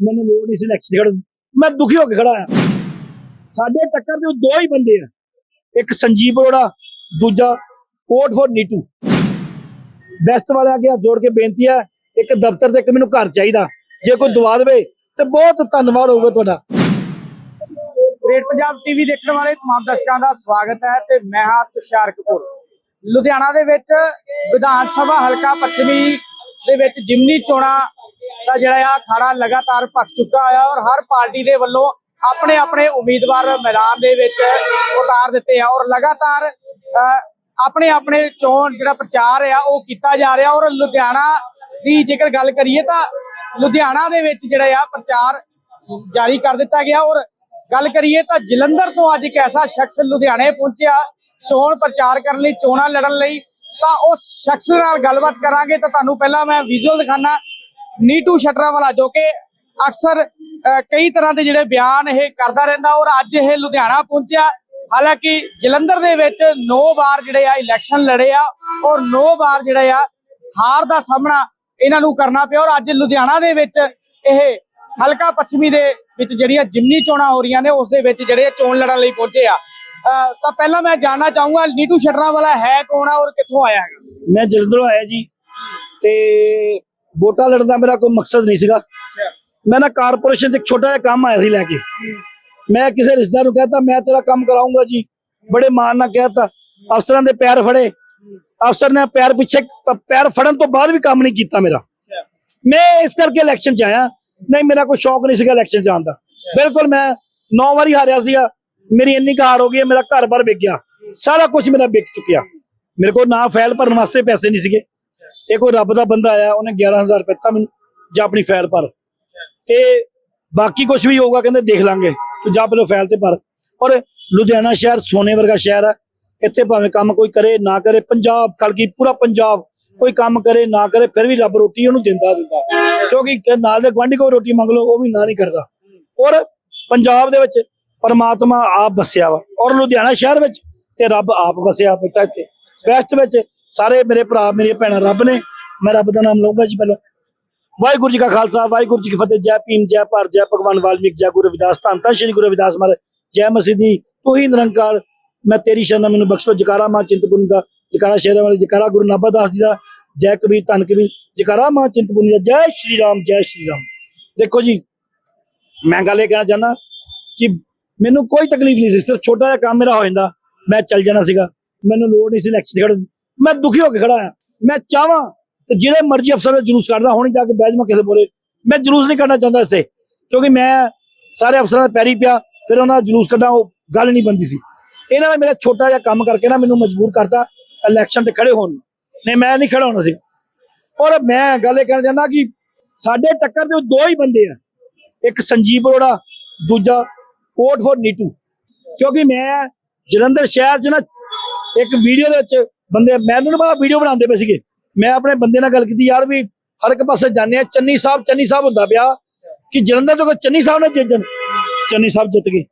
ਮੈਨੂੰ ਲੋੜ ਨਹੀਂ ਸੀ ਇਲੈਕਸ਼ਨ ਖੜਨ ਮੈਂ ਦੁਖੀ ਹੋ ਕੇ ਖੜਾ ਆ ਸਾਡੇ ਟੱਕਰ ਦੇ ਦੋ ਹੀ ਬੰਦੇ ਆ। ਇੱਕ ਸੰਜੀਵ ਅਰੋੜਾ, ਦੂਜਾ ਕੋਟ ਫੋਰ ਨੀਟੂ। ਬੈਸਟ ਵਾਲੇ ਆ ਕੇ ਜੋੜ ਕੇ ਬੇਨਤੀ ਹੈ, ਇੱਕ ਦਫ਼ਤਰ ਤੇ ਇੱਕ ਮੈਨੂੰ ਘਰ ਚਾਹੀਦਾ। ਜੇ ਕੋਈ ਦਵਾ ਦੇਵੇ ਤੇ ਬਹੁਤ ਧੰਨਵਾਦ ਹੋਊਗਾ ਤੁਹਾਡਾ। ਗ੍ਰੇਟ ਪੰਜਾਬ ਟੀਵੀ ਦੇਖਣ ਵਾਲੇ ਤਮਾਮ ਦਰਸ਼ਕਾਂ ਦਾ ਸਵਾਗਤ ਹੈ ਤੇ ਮੈਂ ਹਾਂ ਤੁਸ਼ਾਰ ਕਪੂਰ। ਲੁਧਿਆਣਾ ਦੇ ਵਿੱਚ ਵਿਧਾਨ ਸਭਾ ਹਲਕਾ ਪੱਛਮੀ ਦੇ ਵਿੱਚ ਜਿਮਨੀ ਚੋਣਾਂ ਦਾ ਜਿਹੜਾ ਆ ਖਾੜਾ ਲਗਾਤਾਰ ਭਖ ਚੁੱਕਾ ਆ ਔਰ ਹਰ ਪਾਰਟੀ ਦੇ ਵੱਲੋਂ ਆਪਣੇ ਆਪਣੇ ਉਮੀਦਵਾਰ ਮੈਦਾਨ ਦੇ ਵਿੱਚ ਉਤਾਰ ਦਿੱਤੇ ਆ ਔਰ ਲਗਾਤਾਰ ਆਪਣੇ ਆਪਣੇ ਚੋਣ ਜਿਹੜਾ ਪ੍ਰਚਾਰ ਆ ਉਹ ਕੀਤਾ ਜਾ ਰਿਹਾ ਔਰ ਲੁਧਿਆਣਾ ਦੀ ਜੇਕਰ ਗੱਲ ਕਰੀਏ ਤਾਂ ਲੁਧਿਆਣਾ ਦੇ ਵਿੱਚ ਜਿਹੜਾ ਆ ਪ੍ਰਚਾਰ ਜਾਰੀ ਕਰ ਦਿੱਤਾ ਗਿਆ ਔਰ ਗੱਲ ਕਰੀਏ ਤਾਂ ਜਲੰਧਰ ਤੋਂ ਅੱਜ ਇੱਕ ਐਸਾ ਸ਼ਖਸ ਲੁਧਿਆਣੇ ਪਹੁੰਚਿਆ ਚੋਣ ਪ੍ਰਚਾਰ ਕਰਨ ਲਈ, ਚੋਣਾਂ ਲੜਨ ਲਈ, ਤਾਂ ਉਸ ਸ਼ਖਸ ਨਾਲ ਗੱਲਬਾਤ ਕਰਾਂਗੇ ਤਾਂ ਤੁਹਾਨੂੰ ਪਹਿਲਾਂ ਮੈਂ ਵਿਜ਼ੂਅਲ ਦਿਖਾਣਾ ਨੀਟੂ ਸ਼ਟਰਾਂ ਵਾਲਾ ਜੋ ਕਿ ਅਕਸਰ ਕਈ ਤਰ੍ਹਾਂ ਦੇ ਜਿਹੜੇ ਬਿਆਨ ਇਹ ਕਰਦਾ ਰਹਿੰਦਾ ਔਰ ਅੱਜ ਇਹ ਲੁਧਿਆਣਾ ਪਹੁੰਚਿਆ। ਹਾਲਾਂਕਿ ਜਲੰਧਰ ਦੇ ਵਿੱਚ 9 ਵਾਰ ਜਿਹੜੇ ਆ ਇਲੈਕਸ਼ਨ ਲੜੇ ਆ ਔਰ 9 ਵਾਰ ਜਿਹੜੇ ਆ ਹਾਰ ਦਾ ਸਾਹਮਣਾ ਇਹਨਾਂ ਨੂੰ ਕਰਨਾ ਪਿਆ ਔਰ ਅੱਜ ਲੁਧਿਆਣਾ ਦੇ ਵਿੱਚ ਇਹ ਹਲਕਾ ਪੱਛਮੀ ਦੇ ਵਿੱਚ ਜਿਹੜੀਆਂ ਜਿਮਨੀ ਚੋਣਾਂ ਹੋ ਰਹੀਆਂ ਨੇ, ਉਸ ਦੇ ਵਿੱਚ ਜਿਹੜੇ ਚੋਣ ਲੜਨ ਲਈ ਪਹੁੰਚੇ ਆ। ਤਾਂ ਪਹਿਲਾਂ ਮੈਂ ਜਾਣਨਾ ਚਾਹੂੰਗਾ ਨੀਟੂ ਸ਼ਟਰਾਂ ਵਾਲਾ ਹੈ ਕੌਣ ਆ ਔਰ ਕਿੱਥੋਂ ਆਇਆ ਹੈਗਾ? ਮੈਂ ਜਲੰਧਰੋਂ ਆਇਆ ਜੀ ਤੇ ਵੋਟਾਂ ਲੜਨ ਦਾ ਮੇਰਾ ਕੋਈ ਮਕਸਦ ਨਹੀਂ ਸੀਗਾ। ਮੈਂ ਨਾ ਕਾਰਪੋਰੇਸ਼ਨ 'ਚ ਇੱਕ ਛੋਟਾ ਜਿਹਾ ਕੰਮ ਆਇਆ ਸੀ ਲੈ ਕੇ। ਮੈਂ ਕਿਸੇ ਰਿਸ਼ਤੇਦਾਰ ਨੂੰ ਕਹਤਾ ਮੈਂ ਤੇਰਾ ਕੰਮ ਕਰਾਉਂਗਾ ਜੀ। ਬੜੇ ਮਾਣ ਨਾਲ ਕਹਿਤਾ। ਅਫਸਰਾਂ ਦੇ ਪੈਰ ਫੜੇ। ਅਫਸਰ ਨੇ ਪੈਰ ਪਿੱਛੇ ਪ- ਪੈਰ ਫੜਨ ਤੋਂ ਬਾਅਦ ਵੀ ਕੰਮ ਨਹੀਂ ਕੀਤਾ ਮੇਰਾ। ਮੈਂ ਇਸ ਕਰਕੇ ਇਲੈਕਸ਼ਨ 'ਚ ਆਇਆ। ਨਹੀਂ ਮੇਰਾ ਕੋਈ ਸ਼ੌਕ ਨਹੀਂ ਸੀਗਾ ਇਲੈਕਸ਼ਨ 'ਚ ਜਾਣ ਦਾ। ਬਿਲਕੁਲ ਮੈਂ 9 ਵਾਰੀ ਹਾਰਿਆ ਸੀਗਾ। ਮੇਰੀ ਇੰਨੀ ਕਾਰ ਹੋ ਗਈ ਹੈ, ਮੇਰਾ ਘਰ-ਬਾਰ ਵਿਕ ਗਿਆ। ਸਾਰਾ ਕੁਝ ਮੇਰਾ ਵਿਕ ਚੁੱਕਿਆ। ਮੇਰੇ ਕੋਲ ਨਾ ਫਾਈਲ ਭਰਨ ਵਾਸਤੇ ਪੈਸੇ ਨਹੀਂ ਸੀਗੇ। ਇਹ ਕੋਈ ਰੱਬ ਦਾ ਬੰਦਾ ਆਇਆ, ਉਹਨੇ 11000 ਰੁਪਏ ਦਿੱਤਾ ਮੈਨੂੰ, ਜਾਂ ਆਪਣੀ ਫਾਈਲ ਭਰ। ਤੇ ਬਾਕੀ ਕੁਝ ਵੀ ਹੋਊਗਾ, ਕਹਿੰਦੇ ਦੇਖ ਲਾਂਗੇ, ਤੂੰ ਜਾ ਪਹਿਲਾਂ ਫਾਈਲ ਤੇ ਭਰ। ਔਰ ਲੁਧਿਆਣਾ ਸ਼ਹਿਰ ਸੋਨੇ ਵਰਗਾ ਸ਼ਹਿਰ ਹੈ ਇੱਥੇ ਭਾਵੇਂ ਕੰਮ ਕੋਈ ਕਰੇ, ਨਾ ਕਰੇ, ਪੰਜਾਬ ਖਲਕੀ ਪੂਰਾ ਪੰਜਾਬ ਕੋਈ ਕੰਮ ਕਰੇ, ਨਾ ਕਰੇ, ਫਿਰ ਵੀ ਰੱਬ ਰੋਟੀ ਉਹਨੂੰ ਦਿੰਦਾ ਦਿੰਦਾ। ਕਿਉਂਕਿ ਨਾਲ ਦੇ ਗੁਆਂਢੀ ਕੋਲ ਰੋਟੀ ਮੰਗ ਲਓ, ਉਹ ਵੀ ਨਾ ਨਹੀਂ ਕਰਦਾ। ਔਰ ਪੰਜਾਬ ਦੇ ਵਿੱਚ ਪਰਮਾਤਮਾ ਆਪ ਵਸਿਆ ਵਾ, ਔਰ ਲੁਧਿਆਣਾ ਸ਼ਹਿਰ ਵਿੱਚ ਤੇ ਰੱਬ ਆਪ ਵਸਿਆ ਬੇਟਾ ਇੱਥੇ। ਵੈਸਟ ਵਿੱਚ ਸਾਰੇ ਮੇਰੇ ਭਰਾ, ਮੇਰੀਆਂ ਭੈਣਾਂ ਰੱਬ ਨੇ, ਮੈਂ ਰੱਬ ਦਾ ਨਾਮ ਲਊਂਗਾ ਜੀ ਪਹਿਲਾਂ। ਵਾਹਿਗੁਰੂ ਜੀ ਕਾ ਖਾਲਸਾ, ਵਾਹਿਗੁਰੂ ਜੀ ਕੀ ਫਤਿਹ, ਜੈ ਭੀਮ, ਜੈ ਭਾਰਤ, ਜੈ ਭਗਵਾਨ ਵਾਲਮੀਕ, ਜੈ ਗੁਰੂ ਰਵਿਦਾਸ। ਧੰਨ ਧੰਨ ਸ਼੍ਰੀ ਗੁਰੂ ਰਵਿਦਾਸ ਮਹਾਰਾਜ। ਜੈ ਮਸੀਦੀ ਤੂੰ ਹੀ ਨਿਰੰਕਾਰ। ਮੈਂ ਤੇਰੀ ਸ਼ਰਨ ਮੈਨੂੰ ਬਖਸ਼ੋ। ਜਕਾਰਾ ਮਾਂ ਚਿੰਤਪੁਰਨੀ ਦਾ, ਜਕਾਰਾ ਸ਼ੇਰਾਂ ਵਾਲੇ, ਜਕਾਰਾ ਗੁਰੂ ਨਾਭਾ ਦਾਸ ਜੀ ਦਾ, ਜੈ ਕਬੀਰ, ਧੰਨ ਕਬੀਰ। ਜਕਾਰਾ ਮਾਂ ਚਿੰਤਪੁਰਨੀ ਦਾ, ਜੈ ਸ਼੍ਰੀ ਰਾਮ, ਜੈ ਸ਼੍ਰੀ ਰਾਮ। ਦੇਖੋ ਜੀ, ਮੈਂ ਗੱਲ ਇਹ ਕਹਿਣਾ ਚਾਹੁੰਦਾ ਕਿ ਮੈਨੂੰ ਕੋਈ ਤਕਲੀਫ ਨਹੀਂ ਸੀ। ਸਿਰਫ ਛੋਟਾ ਜਿਹਾ ਕੰਮ ਮੇਰਾ ਹੋ ਜਾਂਦਾ। ਮੈਂ ਚੱਲ ਜਾਣਾ ਸੀਗਾ। ਮੈਨੂੰ ਲੋੜ ਨਹੀਂ ਸੀ ਇਲੈਕਸ਼ਨ ਖੜਨ ਮੈਂ ਦੁਖੀ ਹੋ ਕੇ ਖੜਾ ਆ ਮੈਂ ਚਾਹਾਂ ਤੇ ਜਿਹੜੇ ਮਰਜ਼ੀ ਅਫਸਰ ਦਾ ਜਲੂਸ ਕੱਢਦਾ, ਹੁਣ ਜਾ ਕੇ ਬਹਿ ਜਾਵਾਂ ਕਿਸੇ ਬੋਲੇ ਮੈਂ ਜਲੂਸ ਨਹੀਂ ਕੱਢਣਾ ਚਾਹੁੰਦਾ ਇੱਥੇ, ਕਿਉਂਕਿ ਮੈਂ ਸਾਰੇ ਅਫਸਰਾਂ ਦਾ ਪੈਰੀ ਪਿਆ, ਫਿਰ ਉਹਨਾਂ ਦਾ ਜਲੂਸ ਕੱਢਾਂ ਉਹ ਗੱਲ ਨਹੀਂ ਬੰਦੀ ਸੀ। ਇਹਨਾਂ ਨੇ ਮੇਰਾ ਛੋਟਾ ਜਿਹਾ ਕੰਮ ਕਰਕੇ ਨਾ ਮੈਨੂੰ ਮਜਬੂਰ ਕਰਤਾ ਇਲੈਕਸ਼ਨ ਤੇ ਖੜੇ ਹੋਣ ਨੂੰ। ਨਹੀਂ, ਮੈਂ ਨਹੀਂ ਖੜਾ ਹੋਣਾ ਸੀ। ਔਰ ਮੈਂ ਗੱਲ ਇਹ ਕਹਿਣਾ ਚਾਹੁੰਦਾ ਕਿ ਸਾਡੇ ਟੱਕਰ ਦੇ ਦੋ ਹੀ ਬੰਦੇ ਆ। ਇੱਕ ਸੰਜੀਵ ਅਰੋੜਾ, ਦੂਜਾ ਕੋਟ ਫੋਰ ਨੀਟੂ। ਕਿਉਂਕਿ ਮੈਂ ਜਲੰਧਰ ਸ਼ਹਿਰ 'ਚ ਨਾ ਇੱਕ ਵੀਡੀਓ ਦੇ ਵਿੱਚ ਬੰਦੇ ਮੈਨੂੰ ਨਾ ਵੀਡੀਓ ਬਣਾਉਂਦੇ ਪਏ ਸੀਗੇ। ਮੈਂ ਆਪਣੇ ਬੰਦੇ ਨਾਲ ਗੱਲ ਕੀਤੀ ਯਾਰ ਵੀ ਹਰ ਇੱਕ ਪਾਸੇ ਜਾਂਦੇ ਆ। ਚੰਨੀ ਸਾਹਿਬ ਚੰਨੀ ਸਾਹਿਬ ਹੁੰਦਾ ਪਿਆ ਕਿ ਜਲੰਧਰ ਤੋਂ ਚੰਨੀ ਸਾਹਿਬ ਨੇ ਜਿੱਤਣ ਚੰਨੀ ਸਾਹਿਬ ਜਿੱਤ ਗਏ।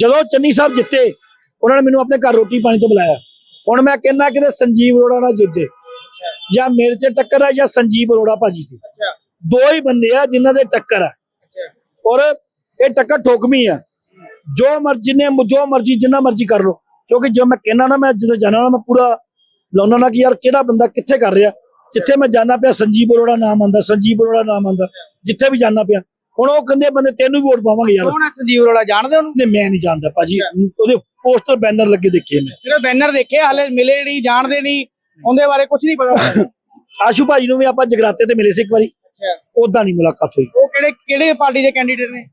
ਜਦੋਂ ਚੰਨੀ ਸਾਹਿਬ ਜਿੱਤੇ ਉਹਨਾਂ ਨੇ ਮੈਨੂੰ ਆਪਣੇ ਘਰ ਰੋਟੀ ਪਾਣੀ ਤੋਂ ਬੁਲਾਇਆ। ਹੁਣ ਮੈਂ ਕਹਿੰਦਾ ਕਿ ਸੰਜੀਵ ਅਰੋੜਾ ਨਾਲ ਜਿੱਤੇ। ਜਾਂ ਮੇਰੇ 'ਚ ਟੱਕਰ ਹੈ ਜਾਂ ਸੰਜੀਵ ਅਰੋੜਾ ਭਾਜੀ ਸੀ ਅੱਛਾ। ਦੋ ਹੀ ਬੰਦੇ ਆ ਜਿਨ੍ਹਾਂ ਦੇ ਟੱਕਰ ਆ। ਔਰ ਇਹ ਟੱਕਰ ਠੋਕਵੀਂ ਆ। ਜੋ ਮਰਜ਼ੀ ਨੇ ਜੋ ਮਰਜ਼ੀ ਜਿੰਨਾ ਮਰਜ਼ੀ ਕਰ ਲੋ ਕਿਉਂਕਿ ਜੋ ਮੈਂ ਕਹਿਣਾ ਨਾ ਮੈਂ ਜਦੋਂ ਜਾਣਾ ਨਾ ਮੈਂ ਪੂਰਾ ਲਾਉਣਾ ਨਾ ਕਿ ਯਾਰ ਕਿਹੜਾ ਬੰਦਾ ਕਿੱਥੇ ਕਰ ਰਿਹਾ। ਜਿੱਥੇ ਮੈਂ ਜਾਣਾ ਪਿਆ ਸੰਜੀਵ ਅਰੋੜਾ ਨਾਮ ਆਂਦਾ ਸੰਜੀਵ ਅਰੋੜਾ ਨਾਮ ਆਂਦਾ ਜਿੱਥੇ ਵੀ ਜਾਣਾ ਪਿਆ। ਹੁਣ ਉਹ ਕਹਿੰਦੇ ਬੰਦੇ ਤੈਨੂੰ ਵੀ ਵੋਟ ਪਾਵਾਂਗੇ ਯਾਰ। ਕੌਣ ਹੈ ਸੰਜੀਵ ਅਰੋੜਾ ਜਾਣਦੇ ਉਹਨੂੰ? ਨੇ ਮੈਂ ਨਹੀਂ ਜਾਣਦਾ ਭਾਜੀ। ਉਹਦੇ ਪੋਸਟਰ ਬੈਨਰ ਲੱਗੇ ਦੇਖੇ ਮੈਂ। ਸਿਰਫ ਬੈਨਰ ਦੇਖੇ ਹਲੇ ਮਿਲੇ ਨਹੀਂ ਜਾਣਦੇ ਨਹੀਂ ਉਹਦੇ ਬਾਰੇ ਕੁਝ ਨਹੀਂ ਪਤਾ। ਆਸ਼ੂ ਭਾਜੀ ਨੂੰ ਵੀ ਆਪਾਂ ਜਗਰਾਤੇ ਤੇ ਮਿਲੇ ਸੀ ਇੱਕ ਵਾਰੀ। ਅੱਛਾ। ਉਦਾਂ ਨਹੀਂ ਮੁਲਾਕਾਤ ਹੋਈ। ਉਹ ਕਿਹੜੇ ਕਿਹੜੇ ਪਾਰਟੀ ਦੇ ਕੈਂਡੀਡੇਟ ਨੇ?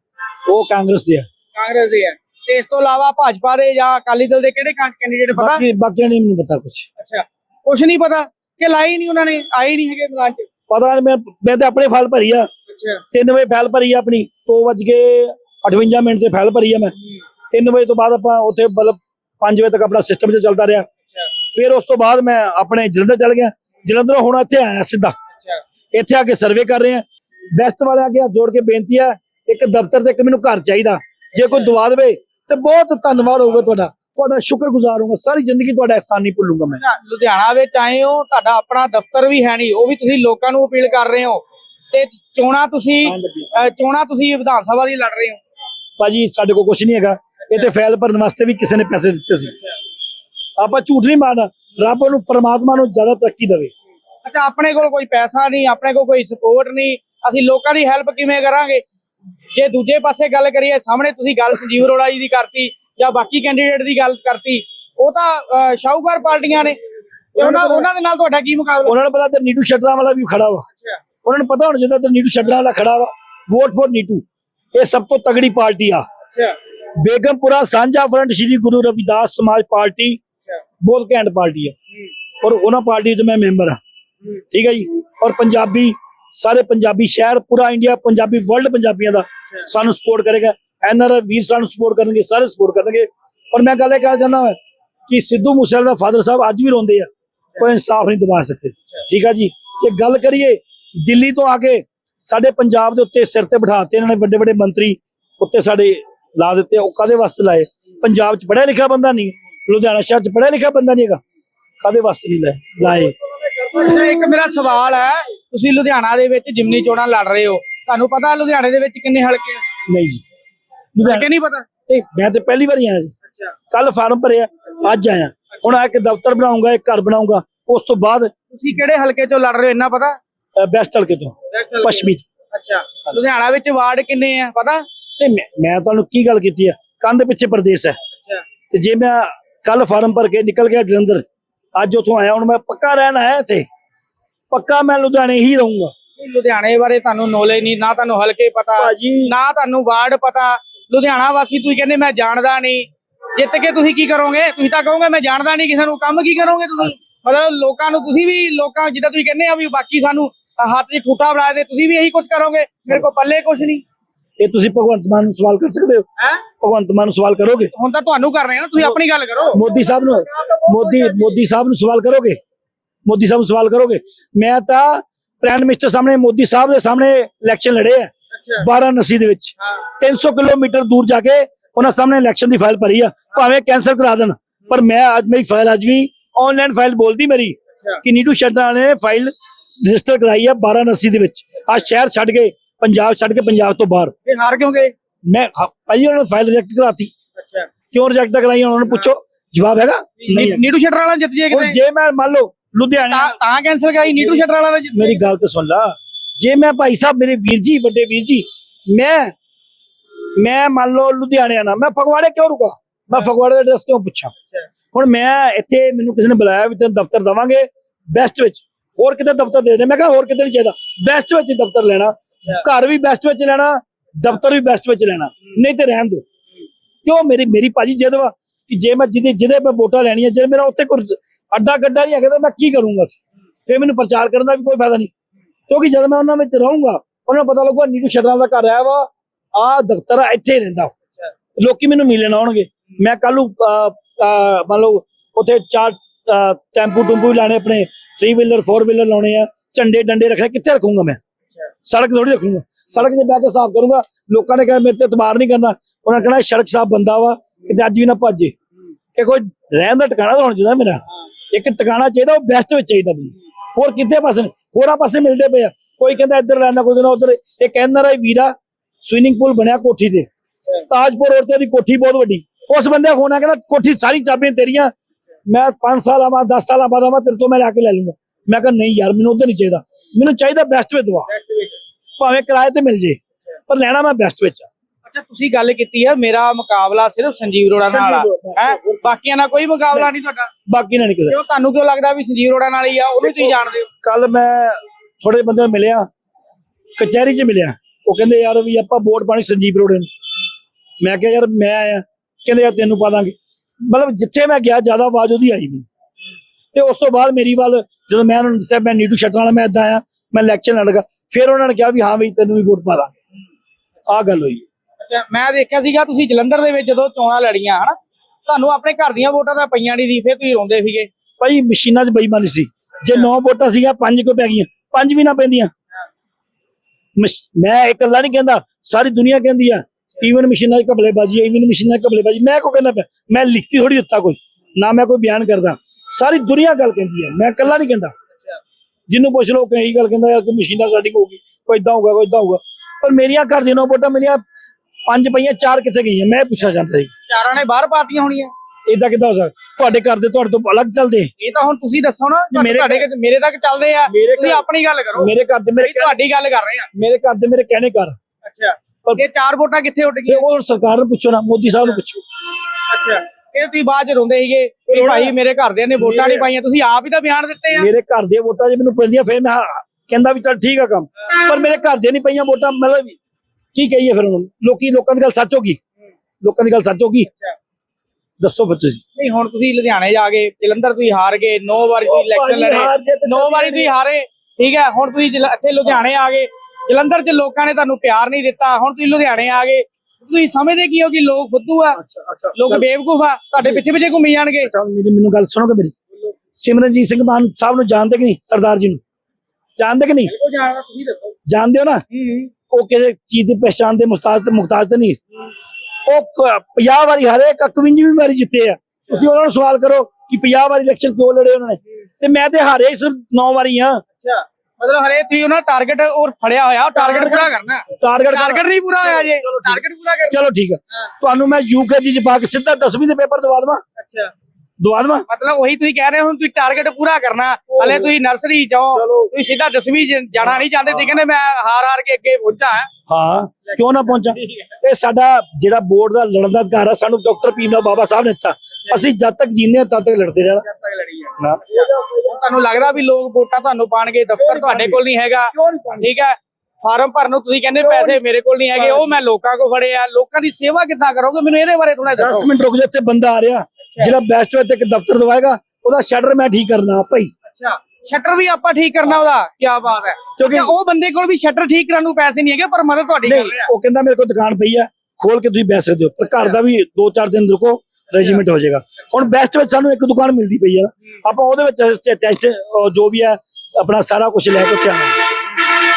ਉਹ ਕਾਂਗਰਸ ਦੇ ਆ। ਕਾਂਗਰਸ ਦੇ ਆ। ਤੇ ਇਸ ਤੋਂ ਇਲਾਵਾ ਭਾਜਪਾ ਦੇ ਜਾਂ ਅਕਾਲੀ ਦਲ ਦੇ ਕਿਹੜੇ ਕੈਂਡੀਡੇਟ ਪਤਾ? ਬਾਕੀ ਬਾਕੀਆਂ ਨੇ ਨਹੀਂ ਪਤਾ ਕੁਝ ਅੱਛਾ ਕੁਝ ਨਹੀਂ ਪਤਾ? ਕਿ ਲਾਈ ਨਹੀਂ ਉਹਨਾਂ ਨੇ? ਆਏ ਨਹੀਂ ਹੈਗੇ ਮੈਦਾਨ 'ਚ? ਪਤਾ ਨੀ ਮੈਂ ਮੈਂ ਤੇ ਆਪਣੇ ਫਾਈਲ ਭਰੀ ਆ। ਅੱਛਾ। 3 ਵਜੇ ਫਾਈਲ ਭਰੀ ਆ ਆਪਣੀ। 2 ਵਜ ਕੇ 58 ਮਿੰਟ ਤੇ ਫਾਈਲ ਭਰੀ ਆ ਮੈਂ। 3 ਵਜੇ ਤੋਂ ਬਾਅਦ ਆਪਾਂ ਉੱਥੇ ਮਤਲਬ 5 ਵਜੇ ਤੱਕ ਆਪਣਾ ਸਿਸਟਮ 'ਚ ਚੱਲਦਾ ਰਿਹਾ। ਅੱਛਾ। ਫਿਰ ਉਸ ਤੋਂ ਬਾਅਦ ਮੈਂ ਆਪਣੇ ਜਲੰਧਰ ਚੱਲ ਗਿਆ। ਜਲੰਧਰੋਂ ਹੁਣ ਇੱਥੇ ਆਇਆ ਸਿੱਧਾ। ਅੱਛਾ। ਇੱਥੇ ਆ ਕੇ ਸਰਵੇ ਕਰ ਰਹੇ ਆ। ਬੈਸਟ ਵਾਲੇ ਆ ਕੇ ਹੱਥ ਜੋੜ ਕੇ ਬੇਨਤੀ ਆ ਇੱਕ ਦਫ਼ਤਰ ਤੇ ਇੱਕ ਮੈਨੂੰ ਘਰ ਚਾਹੀਦਾ। ਜੇ ਕੋਈ ਦਵਾ ਦੇਵੇ ਤੇ ਬਹੁਤ ਧੰਨਵਾਦ ਹੋਊਗਾ ਤੁਹਾਡਾ। ਤੁਹਾਡਾ ਸ਼ੁਕਰਗੁਜ਼ਾਰ ਹੋਊਗਾ। ਸਾਰੀ ਜ਼ਿੰਦਗੀ ਤੁਹਾਡਾ ਅਹਿਸਾਨ ਨਹੀਂ ਭੁੱਲੂਗਾ ਮੈਂ। ਲੁਧਿਆਣਾ ਵਿੱਚ ਆਏ ਹੋ ਤੁਹਾਡਾ ਆਪਣਾ ਦਫ਼ਤਰ ਵੀ ਹੈ ਨਹੀਂ ਉਹ ਵੀ ਤੁਸੀਂ ਲੋਕਾਂ ਨੂੰ ਅਪੀਲ ਕਰ ਰਹੇ ਹੋ। ਤੇ ਚੋਣਾਂ ਤੁਸੀਂ ਚੋਣਾਂ ਤੁਸੀਂ ਵਿਧਾਨ ਸਭਾ ਦੀ ਲੜ ਰਹੇ ਹੋ। ਭਾਜੀ ਸਾਡੇ ਕੋਲ ਕੁਝ ਨਹੀਂ ਹੈਗਾ। ਇਹ ਤੇ ਫਾਈਲ ਭਰਨ ਵਾਸਤੇ ਵੀ ਕਿਸੇ ਨੇ ਪੈਸੇ ਦਿੱਤੇ ਸੀ। ਆਪਾਂ ਝੂਠ ਨਹੀਂ ਮਾਰਨਾ। ਰੱਬ ਨੂੰ ਪਰਮਾਤਮਾ ਨੂੰ ਜ਼ਿਆਦਾ ਤਰੱਕੀ ਦੇਵੇ। ਅੱਛਾ ਆਪਣੇ ਕੋਲ ਕੋਈ ਪੈਸਾ ਨਹੀਂ ਆਪਣੇ ਕੋਲ ਕੋਈ ਸਪੋਰਟ ਨਹੀਂ। ਅਸੀਂ ਲੋਕਾਂ ਦੀ ਹੈਲਪ ਕਿਵੇਂ ਕਰਾਂਗੇ? ਜੇ ਦੂਜੇ ਪਾਸੇ ਗੱਲ ਕਰੀਏ ਸਾਹਮਣੇ ਤੁਸੀਂ ਗੱਲ ਸੰਜੀਵ ਅਰੋੜਾ ਜੀ ਦੀ ਕਰਤੀ ਜਾਂ ਬਾਕੀ ਕੈਂਡੀਡੇਟ ਦੀ ਗੱਲ ਕਰਤੀ ਉਹ ਤਾਂ ਸ਼ਾਹੂਕਾਰ ਪਾਰਟੀਆਂ ਨੇ। ਤੇ ਉਹਨਾਂ ਉਹਨਾਂ ਦੇ ਨਾਲ ਤੁਹਾਡਾ ਕੀ ਮੁਕਾਬਲਾ? ਉਹਨਾਂ ਨੂੰ ਪਤਾ ਤੇ ਨੀਟੂ ਸ਼ਟਰਾਂ ਵਾਲਾ ਵੀ ਖੜਾ ਵਾ। ਉਹਨਾਂ ਨੂੰ ਪਤਾ ਹੁਣ ਜਿੱਦਾਂ ਤੇ ਨੀਟੂ ਸ਼ਟਰਾਂ ਵਾਲਾ ਖੜਾ ਵਾ। Vote for Neetu. ਇਹ ਸਭ ਤੋਂ ਤਗੜੀ ਪਾਰਟੀ ਆ। ਬੇਗਮਪੁਰਾ ਸਾਂਝਾ ਫਰੰਟ ਸ਼੍ਰੀ ਗੁਰੂ ਰਵਿਦਾਸ ਸਮਾਜ ਪਾਰਟੀ ਬਹੁਤ ਘੈਂਟ ਪਾਰਟੀ ਆ। ਔਰ ਉਹਨਾਂ ਪਾਰਟੀ 'ਚ ਮੈਂ ਮੈਂਬਰ ਆ। ਠੀਕ ਹੈ ਜੀ। ਔਰ ਪੰਜਾਬੀ ਸਾਰੇ ਪੰਜਾਬੀ ਸ਼ਹਿਰ, ਪੂਰਾ ਇੰਡੀਆ, ਪੰਜਾਬੀ ਵਰਲਡ ਪੰਜਾਬੀਆਂ ਦਾ ਸਾਨੂੰ ਸਪੋਰਟ ਕਰੇਗਾ। ਐਨਆਰ ਵੀਰ ਸਾਨੂੰ ਸਪੋਰਟ ਕਰਨਗੇ, ਸਾਰੇ ਸਪੋਰਟ ਕਰਨਗੇ। ਔਰ ਮੈਂ ਗੱਲ ਇਹ ਕਹਿਣਾ ਚਾਹੁੰਦਾ ਹਾਂ ਕਿ ਸਿੱਧੂ ਮੂਸੇਵਾਲੇ ਦਾ ਫਾਦਰ ਸਾਹਿਬ ਅੱਜ ਵੀ ਰੋਂਦੇ ਆ, ਕੋਈ ਇਨਸਾਫ ਨਹੀਂ ਦਿਵਾ ਸਕੇ ਠੀਕ ਆ ਜੀ? ਜੇ ਗੱਲ ਕਰੀਏ ਦਿੱਲੀ ਤੋਂ ਆ ਕੇ ਸਾਡੇ ਪੰਜਾਬ ਦੇ ਉੱਤੇ ਸਿਰ ਤੇ ਬਿਠਾਤੇ, ਇਹਨਾਂ ਨੇ ਵੱਡੇ ਵੱਡੇ ਮੰਤਰੀ ਉੱਤੇ ਸਾਡੇ ਲਾ ਦਿੱਤੇ, ਉਹ ਕਾਦੇ ਵਾਸਤੇ ਲਾਏ? ਪੰਜਾਬ 'ਚ ਪੜ੍ਹਿਆ ਲਿਖਿਆ ਬੰਦਾ ਨਹੀਂ, ਲੁਧਿਆਣਾ ਸ਼ਹਿਰ 'ਚ ਪੜਿਆ ਲਿਖਿਆ ਬੰਦਾ ਨਹੀਂ ਹੈਗਾ। ਕਾਦੇ ਵਾਸਤੇ ਨਹੀਂ ਲਾਏ? ਲਾਏ। ਅੱਛਾ ਇੱਕ ਮੇਰਾ ਸਵਾਲ ਹੈ ਤੁਸੀਂ ਲੁਧਿਆਣਾ ਦੇ ਵਿੱਚ ਜਿਮਨੀ ਚੋਣਾਂ ਲੜ ਰਹੇ ਹੋ। ਤੁਹਾਨੂੰ ਪਤਾ ਲੁਧਿਆਣੇ ਦੇ ਵਿੱਚ ਕਿੰਨੇ ਹਲਕੇ ਆ? ਨਹੀਂ ਜੀ। ਲੁਧਿਆਣਾ ਨਹੀਂ ਪਤਾ? ਇਹ ਮੈਂ ਤੇ ਪਹਿਲੀ ਵਾਰੀ ਆਇਆ ਜੀ। ਅੱਛਾ। ਕੱਲ ਫਾਰਮ ਭਰਿਆ ਅੱਜ ਆਇਆ। ਹੁਣ ਆ ਕੇ ਦਫ਼ਤਰ ਬਣਾਉਂਗਾ ਇੱਕ ਘਰ ਬਣਾਉਂਗਾ। ਉਸ ਤੋਂ ਬਾਅਦ ਤੁਸੀਂ ਕਿਹੜੇ ਹਲਕੇ ਚੋਂ ਲੜ ਰਹੇ ਹੋ ਇੰਨਾ ਪਤਾ? ਬੈਸਟ ਹਲਕੇ ਤੋਂ ਪੱਛਮੀ ਤੋਂ। ਅੱਛਾ। ਲੁਧਿਆਣਾ ਵਿੱਚ ਵਾਰਡ ਕਿੰਨੇ ਆ ਪਤਾ? ਤੇ ਮੈਂ ਮੈਂ ਤੁਹਾਨੂੰ ਕੀ ਗੱਲ ਕੀਤੀ ਆ? ਦੇ ਪਿੱਛੇ ਪ੍ਰਦੇਸ਼ ਹੈ। ਅੱਛਾ। ਤੇ ਜੇ ਮੈਂ ਕੱਲ ਫਾਰਮ ਭਰ ਕੇ ਨਿਕਲ ਗਿਆ ਜਲੰਧਰ ਅੱਜ ਉਥੋਂ ਆਇਆ ਹੁਣ ਮੈਂ ਪੱਕਾ ਰਹਿਣ ਆਇਆ ਇੱਥੇ। ਪੱਕਾ ਮੈਂ ਲੁਧਿਆਣੇ ਹੀ ਰਹੂੰਗਾ। ਲੁਧਿਆਣੇ ਬਾਰੇ ਤੁਹਾਨੂੰ ਨੌਲੇਜ ਨਹੀਂ ਨਾ ਤੁਹਾਨੂੰ ਹਲਕੇ ਪਤਾ ਭਾਜੀ। ਨਾ ਤੁਹਾਨੂੰ ਵਾਰਡ ਪਤਾ। ਲੁਧਿਆਣਾ ਵਾਸੀ ਤੁਸੀਂ ਕਹਿੰਦੇ ਮੈਂ ਜਾਣਦਾ ਨਹੀਂ। ਜਿੱਤ ਕੇ ਤੁਸੀਂ ਕੀ ਕਰੋਗੇ? ਤੁਸੀਂ ਤਾਂ ਕਹੋਗੇ ਮੈਂ ਜਾਣਦਾ ਨਹੀਂ ਕਿਸੇ ਨੂੰ। ਕੰਮ ਕੀ ਕਰੋਗੇ ਤੁਸੀਂ? ਮਤਲਬ ਲੋਕਾਂ ਨੂੰ ਤੁਸੀਂ ਵੀ ਲੋਕਾਂ ਜਿੱਦਾਂ ਤੁਸੀਂ ਕਹਿੰਦੇ ਆ ਵੀ ਬਾਕੀ ਸਾਨੂੰ ਹੱਥ 'ਚ ਠੂਠਾ ਫੜਾ ਦੇ ਤੁਸੀਂ ਵੀ ਇਹੀ ਕੁਝ ਕਰੋਗੇ? ਮੇਰੇ ਕੋਲ ਪੱਲੇ ਕੁਝ ਨਹੀਂ। ਇਹ ਤੁਸੀਂ ਭਗਵੰਤ ਮਾਨ ਨੂੰ ਸਵਾਲ ਕਰ ਸਕਦੇ ਹੋ? ਹੈ? ਭਗਵੰਤ ਮਾਨ ਨੂੰ ਸਵਾਲ ਕਰੋਗੇ? ਹੁਣ ਤਾਂ ਤੁਹਾਨੂੰ ਕਰ ਰਹੇ ਆ ਨਾ ਤੁਸੀਂ ਆਪਣੀ ਗੱਲ ਕਰੋ। ਮੋਦੀ ਸਾਹਿਬ ਨੂੰ ਮੋਦੀ ਮੋਦੀ ਸਾਹਿਬ ਨੂੰ ਸਵਾਲ ਕਰੋਗੇ? ਮੋਦੀ ਸਾਹਿਬ ਨੂੰ ਸਵਾਲ ਕਰੋਗੇ? ਮੈਂ ਤਾਂ ਪ੍ਰਾਈਮ ਮਿਨਿਸਟਰ ਸਾਹਮਣੇ ਮੋਦੀ ਸਾਹਿਬ ਦੇ ਸਾਹਮਣੇ ਇਲੈਕਸ਼ਨ ਲੜੇ ਆ। ਅੱਛਾ। 12 ਨਸੀ ਦੇ ਵਿੱਚ। ਹਾਂ। 300 ਕਿਲੋਮੀਟਰ ਦੂਰ ਜਾ ਕੇ ਉਹਨਾਂ ਸਾਹਮਣੇ ਇਲੈਕਸ਼ਨ ਦੀ ਫਾਈਲ ਭਰੀ ਆ। ਭਾਵੇਂ ਕੈਂਸਲ ਕਰਾ ਦੇਣ ਪਰ ਮੈਂ ਅੱਜ ਮੇਰੀ ਫਾਈਲ ਅੱਜ ਵੀ ਆਨਲਾਈਨ ਫਾਈਲ ਬੋਲਦੀ ਮੇਰੀ ਅੱਛਾ। ਕਿ ਨੀਟੂ ਸ਼ਰਦਾ ਨੇ ਫਾਈਲ ਰਜਿਸਟਰ ਕਰਾਈ ਆ 12 ਨਸੀ ਦੇ ਵਿੱਚ। ਆ ਸ਼ਹਿਰ ਛੱਡ ਕੇ ਪੰਜਾਬ ਛੱਡ ਕੇ ਪੰਜਾਬ ਤੋਂ ਬਾਹਰ। ਇਹ ਹਾਰ ਕਿਉਂ ਗਏ? ਮੈਂ ਹ- ਭਾਜੀ ਉਹਨਾਂ ਨੇ ਫਾਈਲ ਰਿਜੈਕਟ ਕਰਾਤੀ। ਅੱਛਾ। ਕਿਉਂ ਰਿਜੈਕਟ ਕਰਾਈ ਉਹਨਾਂ ਨੂੰ ਪੁੱਛੋ। ਜਵਾਬ ਹੈਗਾ? ਨਹੀਂ ਹੈ। ਨੀਟੂ ਸ਼ਟਰ ਵਾਲਾ ਜਿੱਤ ਜੇ ਹੁਣ ਕਿਤੇ। ਜੇ ਮੈਂ ਮੰਨ ਲਓ ਲੁਧਿਆਣੇ ਤਾਂ ਤਾਂ ਕੈਨਸਲ ਕਰਾਈ ਨੀਟੂ ਸ਼ਟਰ ਵਾਲਾ ਜਿੱਤ ਮੇਰੀ ਗੱਲ ਤੇ ਸੁਣ ਲਾ। ਜੇ ਮੈਂ ਭਾਈ ਸਾਹਿਬ ਮੇਰੇ ਵੀਰ ਜੀ ਵੱਡੇ ਵੀਰ ਜੀ ਮੈਂ ਮੈਂ ਮੰਨ ਲਓ ਲੁਧਿਆਣੇ ਆਣਾ ਮੈਂ ਫਗਵਾੜੇ ਕਿਉਂ ਰੁਕਾ? ਮੈਂ ਫਗਵਾੜੇ ਦਾ ਐਡਰੈਸ ਕਿਉਂ ਪੁੱਛਾਂ? ਹੁਣ ਮੈਂ ਇੱਥੇ ਮੈਨੂੰ ਕਿਸੇ ਨੇ ਬੁਲਾਇਆ ਵੀ ਤੈਨੂੰ ਦਫ਼ਤਰ ਦਵਾਂਗੇ ਬੈਸਟ ਵਿੱਚ। ਹੋਰ ਕਿਤੇ ਦਫ਼ਤਰ ਦੇ ਦੇ। ਮੈਂ ਕਿਹਾ ਹੋਰ ਕਿਤੇ ਨਹੀਂ ਚਾਹੀਦਾ। ਬੈਸਟ ਵਿੱਚ ਹੀ ਦਫ਼ਤਰ ਲੈਣਾ। ਘਰ ਵੀ ਬੈਸਟ ਵਿੱਚ ਲੈਣਾ ਦਫ਼ਤਰ ਵੀ ਬੈਸਟ ਵਿੱਚ ਲੈਣਾ। ਨਹੀਂ ਤੇ ਰਹਿਣ ਦੋ ਕਿਉਂ? ਮੇਰੀ ਮੇਰੀ ਭਾਜੀ ਜਿੱਦ ਵਾ ਕਿ ਜੇ ਮੈਂ ਜਿਹਦੇ ਜਿਹਦੇ ਮੈਂ ਵੋਟਾਂ ਲੈਣੀਆਂ ਜੇ ਮੇਰਾ ਉੱਥੇ ਕੋਈ ਅੱਡਾ ਗੱਡਾ ਨਹੀਂ ਹੈਗਾ ਤਾਂ ਮੈਂ ਕੀ ਕਰੂੰਗਾ? ਫਿਰ ਮੈਨੂੰ ਪ੍ਰਚਾਰ ਕਰਨ ਦਾ ਵੀ ਕੋਈ ਫਾਇਦਾ ਨਹੀਂ। ਕਿਉਂਕਿ ਜਦ ਮੈਂ ਉਹਨਾਂ ਵਿੱਚ ਰਹੂੰਗਾ ਉਹਨਾਂ ਨੂੰ ਪਤਾ ਲੱਗੂਗਾ ਨੀਟੂ ਸ਼ਟਰਾਂ ਦਾ ਘਰ ਆਇਆ ਵਾ ਆ ਦਫ਼ਤਰ ਆ ਇੱਥੇ ਰਹਿੰਦਾ। ਲੋਕੀ ਮੈਨੂੰ ਮਿਲਣ ਆਉਣਗੇ। ਮੈਂ ਕੱਲ ਨੂੰ ਮੰਨ ਲਓ ਉੱਥੇ ਚਾਰ ਟੈਂਪੂ ਟੁੰਪੂ ਲਾਣੇ ਆਪਣੇ 3 ਵੀਲਰ 4 ਵੀਲਰ ਲਾਉਣੇ ਆ ਝੰਡੇ ਡੰਡੇ ਰੱਖਣੇ ਕਿੱਥੇ ਰੱਖੂੰਗਾ ਮੈਂ? ਸੜਕ ਥੋੜੀ ਰੱਖੂੰਗਾ। ਸੜਕ 'ਤੇ ਬਹਿ ਕੇ ਸਾਫ਼ ਕਰੂੰਗਾ। ਲੋਕਾਂ ਨੇ ਕਿਹਾ ਮੇਰੇ ਤੇ ਇਤਬਾਰ ਨਹੀਂ ਕਰਨਾ। ਉਹਨਾਂ ਨੇ ਕਹਿਣਾ ਸੜਕ ਸਾਫ਼ ਬੰਦਾ ਵਾ, ਕਿਤੇ ਅੱਜ ਵੀ ਨਾ ਭੱਜੇ। ਕਿ ਕੋਈ ਰਹਿਣ ਦਾ ਟਿਕਾਣਾ ਤਾਂ ਹੋਣਾ ਚਾਹੀਦਾ ਮੇਰਾ। ਇੱਕ ਟਿਕਾਣਾ ਚਾਹੀਦਾ, ਉਹ ਬੈਸਟ ਵਿੱਚ ਚਾਹੀਦਾ ਮੈਨੂੰ। ਹੋਰ ਕਿੱਥੇ ਪਾਸੇ ਨੇ? ਹੋਰਾਂ ਪਾਸੇ ਮਿਲਦੇ ਪਏ ਆ। ਕੋਈ ਕਹਿੰਦਾ ਇੱਧਰ ਲੈਣਾ ਕੋਈ ਕਹਿੰਦਾ ਉੱਧਰ। ਇਹ ਕਹਿੰਦਾ ਰਾ ਵੀਰਾ ਸਵਿਮਿੰਗ ਪੂਲ ਬਣਿਆ ਕੋਠੀ ਤੇ। ਤਾਜਪੁਰ ਰੋਡ ਤੇ ਦੀ ਕੋਠੀ ਬਹੁਤ ਵੱਡੀ। ਉਸ ਬੰਦੇ ਦਾ ਫੋਨ ਆ, ਕਹਿੰਦਾ ਕੋਠੀ ਸਾਰੀ ਚਾਬੀਆਂ ਤੇਰੀਆਂ। ਮੈਂ 5 ਸਾਲਾਂ ਬਾਅਦ 10 ਸਾਲਾਂ ਬਾਅਦ ਆਵਾਂ, ਤੇਰੇ ਤੋਂ ਮੈਂ ਲੈ ਕੇ ਲੈ ਲੂੰਗਾ। ਮੈਂ ਕਿਹਾ, ਨਹੀਂ ਯਾਰ, ਮੈਨੂੰ ਉੱਧਰ ਨਹੀਂ ਚਾਹੀਦਾ। ਮੈਨੂੰ ਚਾਹੀਦਾ ਬੈਸਟ ਵਿੱਚ ਦਵਾ। ਭਾਵੇਂ ਕਿਰਾਏ ਤੇ ਮਿਲ ਜੇ ਪਰ ਲੈਣਾ ਮੈਂ ਬੈਸਟ ਵਿੱਚ ਆ। ਅੱਛਾ ਤੁਸੀਂ ਗੱਲ ਕੀਤੀ ਹੈ ਮੇਰਾ ਮੁਕਾਬਲਾ ਸਿਰਫ ਸੰਜੀਵ ਅਰੋੜਾ ਨਾਲ ਆ। ਹੈ? ਬਾਕੀਆਂ ਨਾਲ ਕੋਈ ਮੁਕਾਬਲਾ ਨਹੀਂ ਤੁਹਾਡਾ? ਬਾਕੀ ਨਾ ਨਹੀਂ ਕਿਸੇ ਕਿਉਂ ਤੁਹਾਨੂੰ ਕਿਉਂ ਲੱਗਦਾ ਵੀ ਸੰਜੀਵ ਅਰੋੜਾ ਨਾਲ ਹੀ ਆ? ਉਹਨੂੰ ਤੁਸੀਂ ਜਾਣਦੇ ਹੋ? ਕੱਲ ਮੈਂ ਥੋੜੇ ਬੰਦੇ ਨੂੰ ਮਿਲਿਆ ਕਚਹਿਰੀ 'ਚ ਮਿਲਿਆ। ਉਹ ਕਹਿੰਦੇ ਯਾਰ ਵੀ ਆਪਾਂ ਵੋਟ ਪਾਣੀ ਸੰਜੀਵ ਰੋੜੇ ਨੂੰ। ਮੈਂ ਕਿਹਾ ਯਾਰ ਮੈਂ ਆਇਆ। ਕਹਿੰਦੇ ਯਾਰ ਤੈਨੂੰ ਪਾ ਦਾਂਗੇ। ਮਤਲਬ ਜਿੱਥੇ ਮੈਂ ਗਿਆ ਜ਼ਿਆਦਾ ਆਵਾਜ਼ ਉਹਦੀ ਆਈ ਮੈਨੂੰ ਤੇ ਉਸ ਤੋਂ ਬਾਅਦ ਮੇਰੀ ਵੱਲ ਜਦੋਂ ਮੈਂ ਉਹਨਾਂ ਨੂੰ ਦੱਸਿਆ ਮੈਂ ਨੀਟੂ ਸ਼ਟਰ ਵਾਲਾ ਮੈਂ ਇਦਾਂ ਆਇਆ ਮੈਂ ਇਲੈਕਸ਼ਨ ਲੜ ਗਿਆ ਫਿਰ ਉਹਨਾਂ ਨੇ ਕਿਹਾ ਵੀ ਹਾਂ ਵੀ ਤੈਨੂੰ ਵੀ ਵੋਟ ਪਾ ਦਾਂਗੇ। ਆਹ ਗੱਲ ਹੋਈ। ਅੱਛਾ ਮੈਂ ਦੇਖਿਆ ਸੀਗਾ ਤੁਸੀਂ ਜਲੰਧਰ ਦੇ ਵਿੱਚ ਜਦੋਂ ਚੋਣਾਂ ਲੜੀਆਂ ਹਨਾ? ਤੁਹਾਨੂੰ ਆਪਣੇ ਘਰ ਦੀਆਂ ਵੋਟਾਂ ਤਾਂ ਪਈਆਂ ਨਹੀਂ ਸੀ ਫਿਰ ਤੁਸੀਂ ਰੋਂਦੇ ਸੀਗੇ। ਭਾਈ ਮਸ਼ੀਨਾਂ 'ਚ ਬੇਈਮਾਨੀ ਸੀ। ਜੇ 9 ਵੋਟਾਂ ਸੀਗਾ 5 ਕਿਉਂ ਪੈ ਗਈਆਂ? 5 ਵੀ ਨਾ ਪੈਂਦੀਆਂ। ਮੈਂ ਇਕੱਲਾ ਨਹੀਂ ਕਹਿੰਦਾ ਸਾਰੀ ਦੁਨੀਆ ਕਹਿੰਦੀ ਆ ਈਵਨ ਮਸ਼ੀਨਾਂ 'ਚ ਘਪਲੇਬਾਜ਼ੀ ਈਵਨ ਮਸ਼ੀਨਾਂ 'ਚ ਘਪਲੇਬਾਜ਼ੀ। ਮੈਂ ਕੋ ਕਹਿੰਦਾ ਪਿਆ? ਮੈਂ ਲਿਖਤੀ ਥੋੜੀ ਦਿੱਤਾ ਕੋਈ। ਨਾ ਮੈਂ ਕੋਈ ਬਿਆਨ ਕਰਦਾ। ਸਾਰੀ ਦੁਨੀਆ ਗੱਲ ਕਹਿੰਦੀ ਹੈ। ਮੈਂ ਇਕੱਲਾ ਨਹੀਂ ਕਹਿੰਦਾ। ਜਿਹਨੂੰ ਪੁੱਛ ਲਓ ਕਈ ਗੱਲ ਕਹਿੰਦਾ ਯਾਰ ਕਿ ਮਸ਼ੀਨਾਂ ਸਾਡੀ ਹੋ ਗਈ ਕੋਈ ਇਦਾਂ ਹੋਊਗਾ ਕੋਈ ਇਦਾਂ ਹੋਊਗਾ। ਪਰ ਮੇਰੀਆਂ ਘਰ ਦੀਆਂ ਨੌ ਵੋਟਾਂ ਮੇਰੀਆਂ ਪੰਜ ਪਈਆਂ ਚਾਰ ਕਿੱਥੇ ਗਈਆਂ? ਮੈਂ ਪੁੱਛਣਾ ਚਾਹੁੰਦਾ ਸੀ। ਚਾਰਾਂ ਨੇ ਬਾਹਰ ਪਾਤੀਆਂ ਹੋਣੀਆਂ। ਇਦਾਂ ਕਿੱਦਾਂ ਹੋ ਸਕਦਾ? ਤੁਹਾਡੇ ਘਰ ਦੇ ਤੁਹਾਡੇ ਤੋਂ ਅਲੱਗ ਚੱਲਦੇ। ਇਹ ਤਾਂ ਹੁਣ ਤੁਸੀਂ ਦੱਸੋ ਨਾ ਤੁਹਾਡੇ ਮੇਰੇ ਤੱਕ ਚੱਲਦੇ ਆ। ਤੁਸੀਂ ਆਪਣੀ ਗੱਲ ਕਰੋ। ਮੇਰੇ ਘਰ ਦੇ ਮੇਰੇ ਤੁਹਾਡੀ ਗੱਲ ਕਰ ਰਹੇ ਆ। ਮੇਰੇ ਘਰ ਦੇ ਮੇਰੇ ਕਹਿਣੇ ਕਰ ਅੱਛਾ। ਇਹ ਚਾਰ ਵੋਟਾਂ ਕਿੱਥੇ ਉੱਡ ਗਈਆਂ? ਉਹ ਸਰਕਾਰ ਨੂੰ ਪੁੱਛੋ ਨਾ ਮੋਦੀ ਸਾਹਿਬ ਨੂੰ ਪੁੱਛੋ। ਅੱਛਾ। ਇਹ ਤੁਸੀਂ ਬਾਅਦ ਚ ਰੋਂਦੇ ਸੀਗੇ ਕਿ ਭਾਈ ਮੇਰੇ ਘਰਦਿਆਂ ਨੇ ਵੋਟਾਂ ਨਹੀਂ ਪਾਈਆਂ ਤੁਸੀਂ ਆਪ ਹੀ ਤਾਂ ਬਿਆਨ ਦਿੱਤੇ ਆ। ਮੇਰੇ ਘਰ ਦੀਆਂ ਵੋਟਾਂ ਜੇ ਮੈਨੂੰ ਪੈਂਦੀਆਂ ਫਿਰ ਮੈਂ ਹਾਂ, ਕਹਿੰਦਾ ਵੀ ਚੱਲ ਠੀਕ ਆ ਕੰਮ। ਪਰ ਮੇਰੇ ਘਰ ਦੇ ਨਹੀਂ ਪਈਆਂ ਵੋਟਾਂ ਮਤਲਬ ਕੀ ਕਹੀਏ ਫਿਰ ਹੁਣ ਲੋਕੀ ਲੋਕਾਂ ਦੀ ਗੱਲ ਸੱਚ ਹੋਗੀ ਲੋਕਾਂ ਦੀ ਗੱਲ ਸੱਚ ਅੱਛਾ। ਦੱਸੋ ਫਿਰ ਤੁਸੀਂ ਨਹੀਂ ਹੁਣ ਤੁਸੀਂ ਲੁਧਿਆਣੇ ਜਾ ਕੇ ਜਲੰਧਰ ਤੁਸੀਂ ਹਾਰ ਗਏ 9 ਵਾਰੀ ਤੁਸੀਂ ਇਲੈਕਸ਼ਨ ਲੜੇ ਹਾਰ ਜੇ ਤੇ 9 ਵਾਰੀ ਤੁਸੀਂ ਹਾਰੇ ਠੀਕ ਹੈ? ਹੁਣ ਤੁਸੀਂ ਇੱਥੇ ਲੁਧਿਆਣੇ ਆ ਗਏ। ਜਲੰਧਰ 'ਚ ਲੋਕਾਂ ਨੇ ਤੁਹਾਨੂੰ ਪਿਆਰ ਨਹੀਂ ਦਿੱਤਾ ਹੁਣ ਤੁਸੀਂ ਲੁਧਿਆਣੇ ਆ ਗਏ। ਤੁਸੀਂ ਸਮਝਦੇ ਕੀ ਹੋ ਕਿ ਲੋਕ ਫੁੱਦੂ ਆ? ਲੋਕ ਬੇਵਕੂਫ ਆ। ਤੁਹਾਡੇ ਪਿੱਛੇ ਪਿੱਛੇ ਘੁੰਮੀ ਜਾਣਗੇ। ਮੈਨੂੰ ਗੱਲ ਸੁਣੋਗੇ ਮੇਰੀ? ਸਿਮਰਨਜੀਤ ਸਿੰਘ ਮਾਨ ਸਾਹਿਬ ਨੂੰ ਜਾਣਦੇ ਕਿ ਨਹੀਂ? ਸਰਦਾਰ ਜੀ ਨੂੰ। ਜਾਣਦੇ ਕਿ ਨਹੀਂ? ਜਾਣਦਾ ਹੋ ਨਾ? ਉਹ ਕਿਸੇ ਚੀਜ਼ ਦੀ ਪਛਾਣ ਦੇ ਮੁਹਤਾਜ ਤੇ ਮੁਹਤਾਜ ਤੇ ਨਹੀਂ ਉਹ 50 ਵਾਰੀ ਹਾਰੇ 51 ਵਾਰੀ ਜਿੱਤੇ ਆ। ਤੁਸੀਂ ਉਹਨਾਂ ਨੂੰ ਸਵਾਲ ਕਰੋ ਕਿ 50 ਵਾਰੀ ਇਲੈਕਸ਼ਨ ਕਿਉਂ ਲੜੇ ਉਹਨਾਂ ਨੇ? ਤੇ ਮੈਂ ਤੇ ਹਾਰੇ ਸਿਰਫ 9 ਵਾਰੀ ਆ ਅੱਛਾ। ਮਤਲਬ ਹਰੇ ਤੁਸੀਂ ਉਹਨਾਂ ਟਾਰਗੇਟ ਉਹ ਫੜਿਆ ਹੋਇਆ ਉਹ ਟਾਰਗੇਟ ਪੂਰਾ ਕਰਨਾ। ਟਾਰਗੇਟ ਟਾਰਗੇਟ ਨਹੀਂ ਪੂਰਾ ਹੋਇਆ ਜੇ। ਚਲੋ। ਟਾਰਗੇਟ ਪੂਰਾ ਕਰਨਾ। ਚਲੋ ਠੀਕ ਹਾਂ। ਤੁਹਾਨੂੰ ਮੈਂ ਯੂਕੇਜੀ ਚ ਪਾ ਕੇ ਸਿੱਧਾ 10ਵੀਂ ਦੇ ਪੇਪਰ ਦਵਾ ਦਵਾਂ। ਅੱਛਾ। ਦਵਾ ਦਵਾਂ ਮਤਲਬ ਉਹੀ ਤੁਸੀਂ ਕਹਿ ਰਹੇ ਹੋ ਹੁਣ ਤੁਸੀਂ ਟਾਰਗੇਟ ਪੂਰਾ ਕਰਨਾ। ਹਲੇ ਤੁਸੀਂ ਨਰਸਰੀ ਜਾਓ ਤੁਸੀਂ ਸਿੱਧਾ 10ਵੀਂ ਜਾਣਾ ਨਹੀਂ ਚਾਹੁੰਦੇ ਤੁਸੀਂ ਕਹਿੰਦੇ ਮੈਂ ਹਾਰ ਹਾਰ ਕੇ ਅੱਗੇ ਪਹੁੰਚਾ ਹਾਂ। ਕਿਉਂ ਨਾ ਪਹੁੰਚਾ? ਇਹ ਸਾਡਾ ਜਿਹੜਾ ਬੋਰਡ ਦਾ ਲੜਨ ਦਾ ਅਧਿਕਾਰ ਆ ਸਾਨੂੰ ਡਾਕਟਰ ਭੀਮ ਬਾਬਾ ਸਾਹਿਬ ਨੇ ਦਿੱਤਾ। ਅਸੀਂ ਜਦ ਤੱਕ ਜੀਨੇ ਤਦ ਤੱਕ ਲੜਦੇ ਰਹਿਣਾ। ਜਦ ਤੱਕ ਲੜੀ ਹੈ ਨਾ। ਤੁਹਾਨੂੰ ਲੱਗਦਾ ਵੀ ਲੋਕ ਵੋਟਾਂ ਤੁਹਾਨੂੰ ਪਾਣਗੇ ਦਫ਼ਤਰ ਤੁਹਾਡੇ ਕੋਲ ਨਹੀਂ ਹੈਗਾ। ਠੀਕ ਹੈ? ਫਾਰਮ ਭਰਨ ਨੂੰ ਤੁਸੀਂ ਕਹਿੰਦੇ ਪੈਸੇ ਮੇਰੇ ਕੋਲ ਨਹੀਂ ਹੈਗੇ ਉਹ ਮੈਂ ਲੋਕਾਂ ਕੋ ਫੜੇ ਆ। ਲੋਕਾਂ ਦੀ ਸੇਵਾ ਕਿੱਦਾਂ ਕਰੋਗੇ? ਮੈਨੂੰ ਇਹਦੇ ਬਾਰੇ ਥੋੜਾ 10 ਦੱਸੋ। ਮਿੰਟ ਰੁਕ ਜਾ ਇੱਥੇ ਬੰਦਾ ਆ ਰਿਹਾ। ਜਿਹੜਾ ਬੈਸਟ ਵਿੱਚ ਇੱਕ ਦਫ਼ਤਰ ਦਵਾਏਗਾ ਉਹਦਾ ਸ਼ਟਰ ਮੈਂ ਠੀਕ ਕਰਨਾ ਹੀ। ਅੱਛਾ ਸ਼ਟਰ ਵੀ ਆਪਾਂ ਠੀਕ ਕਰਨਾ ਉਹਦਾ ਕੀ ਬਾਤ ਹੈ। ਕਿਉਂਕਿ ਉਹ ਬੰਦੇ ਕੋਲ ਵੀ ਸ਼ਟਰ ਠੀਕ ਕਰਨ ਨੂੰ ਪੈਸੇ ਨਹੀਂ ਹੈਗੇ ਪਰ ਮਦਦ ਤੁਹਾਡੀ ਕਰ ਰਿਹਾ। ਉਹ ਕਹਿੰਦਾ ਮੇਰੇ ਕੋਲ ਦੁਕਾਨ ਪਈ ਆ ਖੋਲ ਕੇ ਤੁਸੀਂ ਬੈਠ ਸਕਦੇ ਹੋ ਪਰ ਘਰ ਦਾ ਵੀ 2-4 ਦਿਨ ਰੁਕੋ ਰੈਜੀਮੈਂਟ ਹੋ ਜਾਏਗਾ। ਹੁਣ ਬੈਸਟ ਵਿੱਚ ਸਾਨੂੰ ਇੱਕ ਦੁਕਾਨ ਮਿਲਦੀ ਪਈ ਆ ਆਪਾਂ ਉਹਦੇ ਵਿੱਚ ਟੈਸਟ ਜੋ ਵੀ ਆ ਆਪਣਾ ਸਾਰਾ ਕੁਝ ਲੈ ਕੇ ਆਉਣਾ